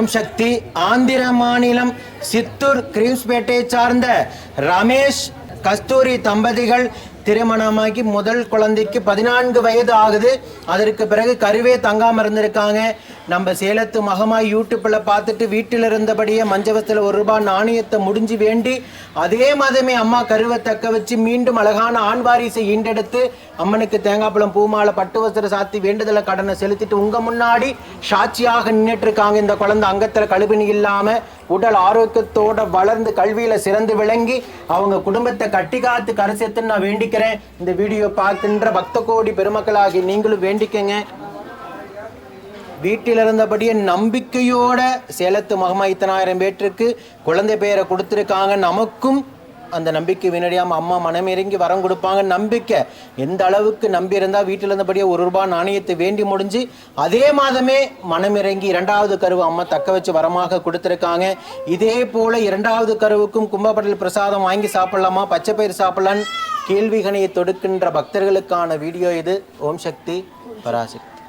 ஓம் சக்தி ஆந்திர மாநிலம் சித்தூர் கிரீம்ஸ்பேட்டை சார்ந்த ரமேஷ் கஸ்தூரி தம்பதிகள் திருமணமாகி முதல் குழந்தைக்கு பதினான்கு வயது ஆகுது. அதற்கு பிறகு கருவே தங்காம இருந்திருக்காங்க. நம்ம சேலத்து மகமாய் யூடியூப்பில் பார்த்துட்டு வீட்டில் இருந்தபடியே மஞ்சவத்தில் ஒரு ரூபாய் நாணயத்தை முடிஞ்சு வேண்டி அதே மாதமே அம்மா கருவை தக்க வச்சு மீண்டும் அழகான ஆண் வாரிசை ஈண்டெடுத்து அம்மனுக்கு தேங்காய்ப்பழம் பூமாலை பட்டு வஸ்திர சாத்தி வேண்டுதலை கடனை செலுத்திட்டு உங்கள் முன்னாடி சாட்சியாக நின்றுட்டு இருக்காங்க. இந்த குழந்தை அங்கத்தில் கழுபினி இல்லாமல் உடல் ஆரோக்கியத்தோட வளர்ந்து கல்வியில் சிறந்து விளங்கி அவங்க குடும்பத்தை கட்டி காத்து கரசேத்துன்னு நான் வேண்டிக்கிறேன். இந்த வீடியோ பார்க்கின்ற பக்த கோடி பெருமக்களாகி நீங்களும் வேண்டிக்கங்க. வீட்டில் இருந்தபடியே நம்பிக்கையோட சேலத்து மகமா இத்தனாயிரம் பேற்றுக்கு குழந்தை பெயரை கொடுத்துருக்காங்க. நமக்கும் அந்த நம்பிக்கை வினடியாம அம்மா மனமிறங்கி வரம் கொடுப்பாங்க. நம்பிக்கை எந்த அளவுக்கு நம்பி இருந்தால் வீட்டில் இருந்தபடியே ஒரு ரூபாய் நாணயத்தை வேண்டி முடிஞ்சு அதே மாதமே மனமிறங்கி இரண்டாவது கருவு அம்மா தக்க வச்சு வரமாக கொடுத்துருக்காங்க. இதே போல் இரண்டாவது கருவுக்கும் கும்பப்படல் பிரசாதம் வாங்கி சாப்பிட்லாமா? பச்சை பயிர் சாப்பிடலான்னு கேள்விகணையை தொடுக்கின்ற பக்தர்களுக்கான வீடியோ இது. ஓம் சக்தி பராசக்தி.